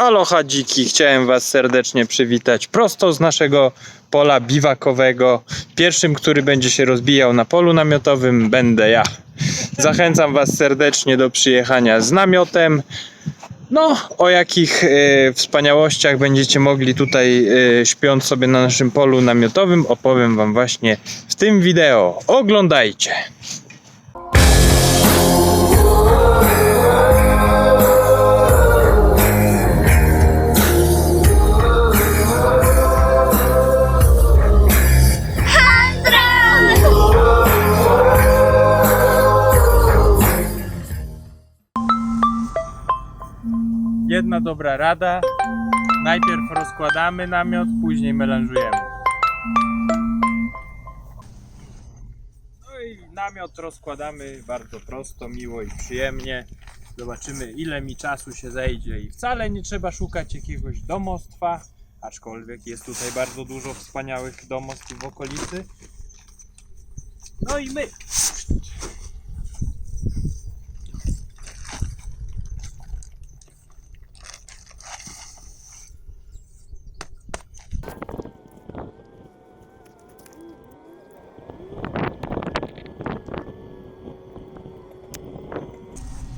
Aloha dziki, chciałem Was serdecznie przywitać prosto z naszego pola biwakowego. Pierwszym, który będzie się rozbijał na polu namiotowym, będę ja. Zachęcam Was serdecznie do przyjechania z namiotem. No, o jakich e, wspaniałościach będziecie mogli tutaj e, śpiąc sobie na naszym polu namiotowym opowiem Wam właśnie w tym wideo. Oglądajcie! Dobra rada. Najpierw rozkładamy namiot, później melanżujemy. No i namiot rozkładamy bardzo prosto, miło i przyjemnie. Zobaczymy ile mi czasu się zejdzie i wcale nie trzeba szukać jakiegoś domostwa, aczkolwiek jest tutaj bardzo dużo wspaniałych domostw w okolicy. No i my.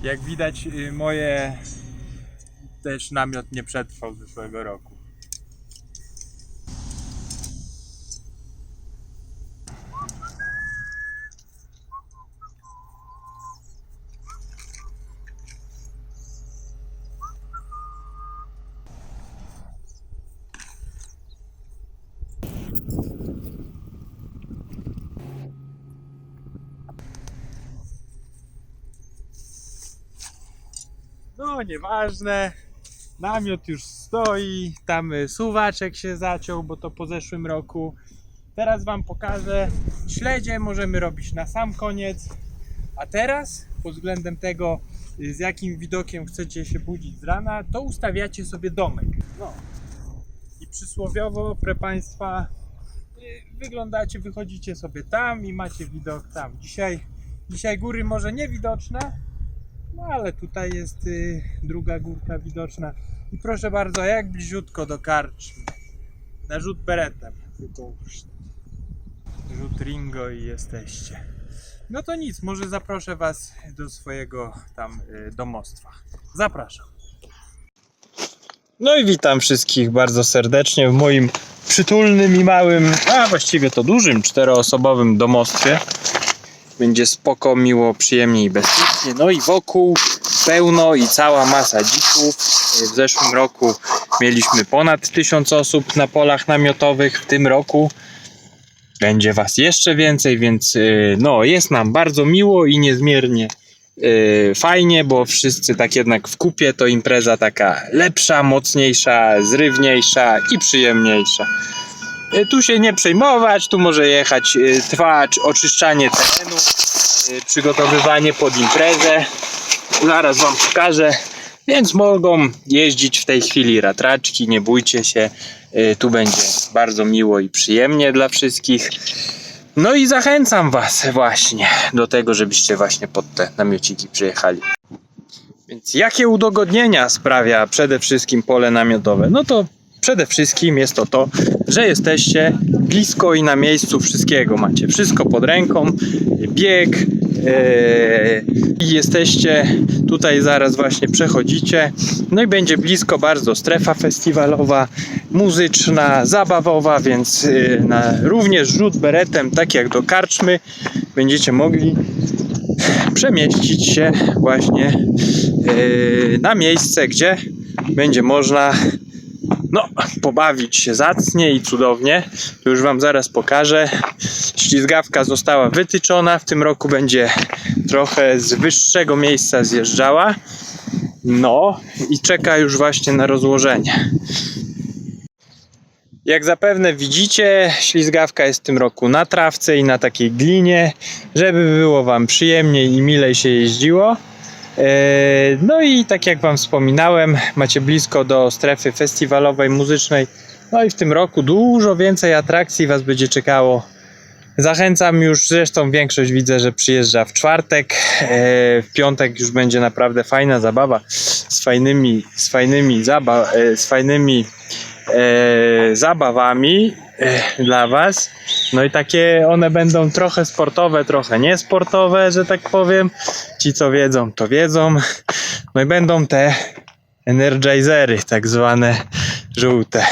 Jak widać, y, moje też namiot nie przetrwał zeszłego roku. No, nieważne. Namiot już stoi. Tam y, suwaczek się zaciął, bo to po zeszłym roku. Teraz Wam pokażę. Śledzie możemy robić na sam koniec. A teraz, pod względem tego, y, z jakim widokiem chcecie się budzić z rana, to ustawiacie sobie domek. No. I przysłowiowo, pre Państwa, y, wyglądacie, wychodzicie sobie tam i macie widok tam. Dzisiaj, dzisiaj góry może niewidoczne, no ale tutaj jest y, druga górka widoczna. I proszę bardzo, jak bliziutko do karczmy. Na rzut beretem. Tylko rzut Ringo i jesteście. No to nic, może zaproszę Was do swojego tam y, domostwa. Zapraszam. No i witam wszystkich bardzo serdecznie w moim przytulnym i małym, a właściwie to dużym, czteroosobowym domostwie będzie spoko, miło, przyjemnie i bezpiecznie. No i wokół pełno i cała masa dzików. W zeszłym roku mieliśmy ponad 1000 osób na polach namiotowych. W tym roku będzie Was jeszcze więcej, więc yy, no, jest nam bardzo miło i niezmiernie yy, fajnie, bo wszyscy tak jednak w kupie to impreza taka lepsza, mocniejsza, zrywniejsza i przyjemniejsza. Y, Tu się nie przejmować, tu może jechać, y, trwa czy- oczyszczanie terenu, y, przygotowywanie pod imprezę. Zaraz Wam pokażę. Więc mogą jeździć w tej chwili ratraczki, nie bójcie się. Tu będzie bardzo miło i przyjemnie dla wszystkich. No i zachęcam Was właśnie do tego, żebyście właśnie pod te namiociki przyjechali. Więc jakie udogodnienia sprawia przede wszystkim pole namiotowe? No to przede wszystkim jest to to, że jesteście blisko i na miejscu wszystkiego. Macie wszystko pod ręką, bieg yy, i jesteście tutaj zaraz właśnie przechodzicie. No i będzie blisko bardzo strefa festiwalowa, muzyczna, zabawowa, więc yy, na, również rzut beretem, tak jak do karczmy, będziecie mogli przemieścić się właśnie yy, na miejsce, gdzie będzie można no, pobawić się zacnie i cudownie. To już Wam zaraz pokażę. Ślizgawka została wytyczona. W tym roku będzie trochę z wyższego miejsca zjeżdżała. No i czeka już właśnie na rozłożenie. Jak zapewne widzicie, ślizgawka jest w tym roku na trawce i na takiej glinie, żeby było Wam przyjemniej i milej się jeździło. E, No i tak jak Wam wspominałem, macie blisko do strefy festiwalowej, muzycznej. No i w tym roku dużo więcej atrakcji Was będzie czekało. Zachęcam już, zresztą większość widzę, że przyjeżdża w czwartek. E, W piątek już będzie naprawdę fajna zabawa. z fajnymi, z fajnymi, zaba, e, z fajnymi zabawami dla Was. No i takie one będą trochę sportowe, trochę niesportowe, że tak powiem. Ci co wiedzą, to wiedzą. No i będą te energizery, tak zwane żółte.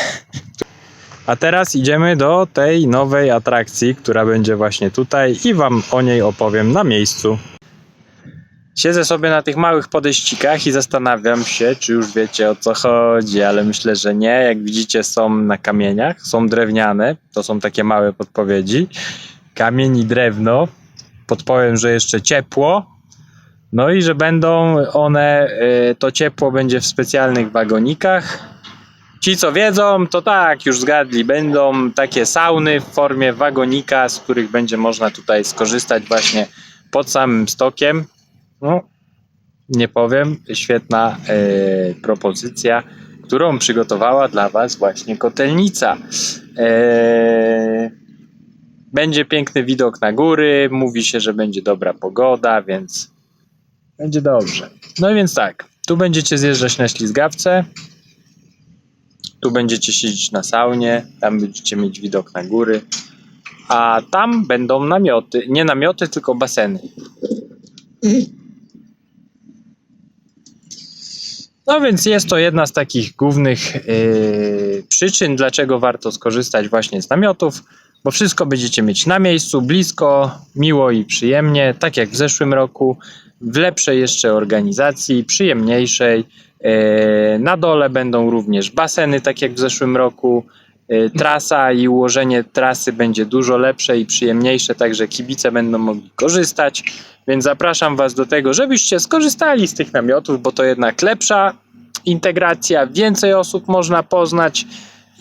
A teraz idziemy do tej nowej atrakcji, która będzie właśnie tutaj i Wam o niej opowiem na miejscu. Siedzę sobie na tych małych podejścikach i zastanawiam się, czy już wiecie o co chodzi, ale myślę, że nie. Jak widzicie, są na kamieniach, są drewniane, to są takie małe podpowiedzi. Kamień i drewno. Podpowiem, że jeszcze ciepło. No i że będą one, y, to ciepło będzie w specjalnych wagonikach. Ci co wiedzą, to tak, już zgadli, będą takie sauny w formie wagonika, z których będzie można tutaj skorzystać właśnie pod samym stokiem. No, nie powiem, świetna e, propozycja, którą przygotowała dla Was właśnie kotelnica. E, będzie piękny widok na góry, mówi się, że będzie dobra pogoda, więc będzie dobrze. No i więc tak, tu będziecie zjeżdżać na ślizgawce, tu będziecie siedzieć na saunie, tam będziecie mieć widok na góry, a tam będą namioty, nie namioty, tylko baseny. No więc jest to jedna z takich głównych yy, przyczyn, dlaczego warto skorzystać właśnie z namiotów, bo wszystko będziecie mieć na miejscu, blisko, miło i przyjemnie, tak jak w zeszłym roku, w lepszej jeszcze organizacji, przyjemniejszej. Yy, na dole będą również baseny, tak jak w zeszłym roku. Yy, Trasa i ułożenie trasy będzie dużo lepsze i przyjemniejsze, także kibice będą mogli korzystać. Więc zapraszam Was do tego, żebyście skorzystali z tych namiotów, bo to jednak lepsza integracja, więcej osób można poznać,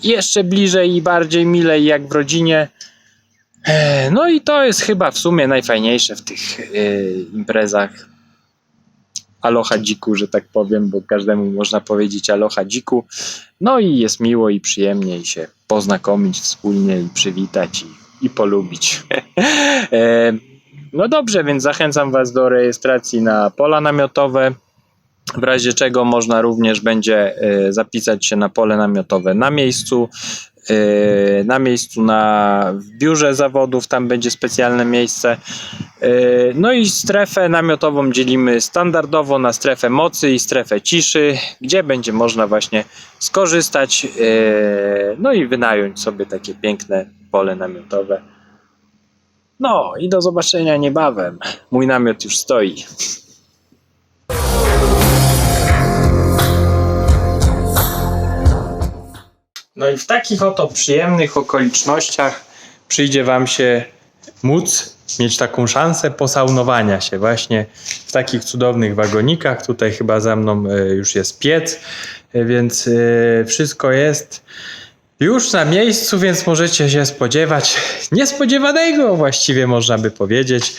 jeszcze bliżej i bardziej milej jak w rodzinie. E, No i to jest chyba w sumie najfajniejsze w tych e, imprezach. Aloha dziku, że tak powiem, bo każdemu można powiedzieć aloha dziku. No i jest miło i przyjemnie i się poznakomić wspólnie i przywitać i, i polubić. E, no dobrze, więc zachęcam Was do rejestracji na pola namiotowe. W razie czego można również będzie e, zapisać się na pole namiotowe na miejscu. E, Na miejscu na, biurze zawodów, tam będzie specjalne miejsce. E, No i strefę namiotową dzielimy standardowo na strefę mocy i strefę ciszy, gdzie będzie można właśnie skorzystać, e, no i wynająć sobie takie piękne pole namiotowe. No i do zobaczenia niebawem. Mój namiot już stoi. No i w takich oto przyjemnych okolicznościach przyjdzie Wam się móc mieć taką szansę posaunowania się właśnie w takich cudownych wagonikach. Tutaj chyba za mną e, już jest piec, e, więc e, wszystko jest już na miejscu, więc możecie się spodziewać niespodziewanego właściwie można by powiedzieć.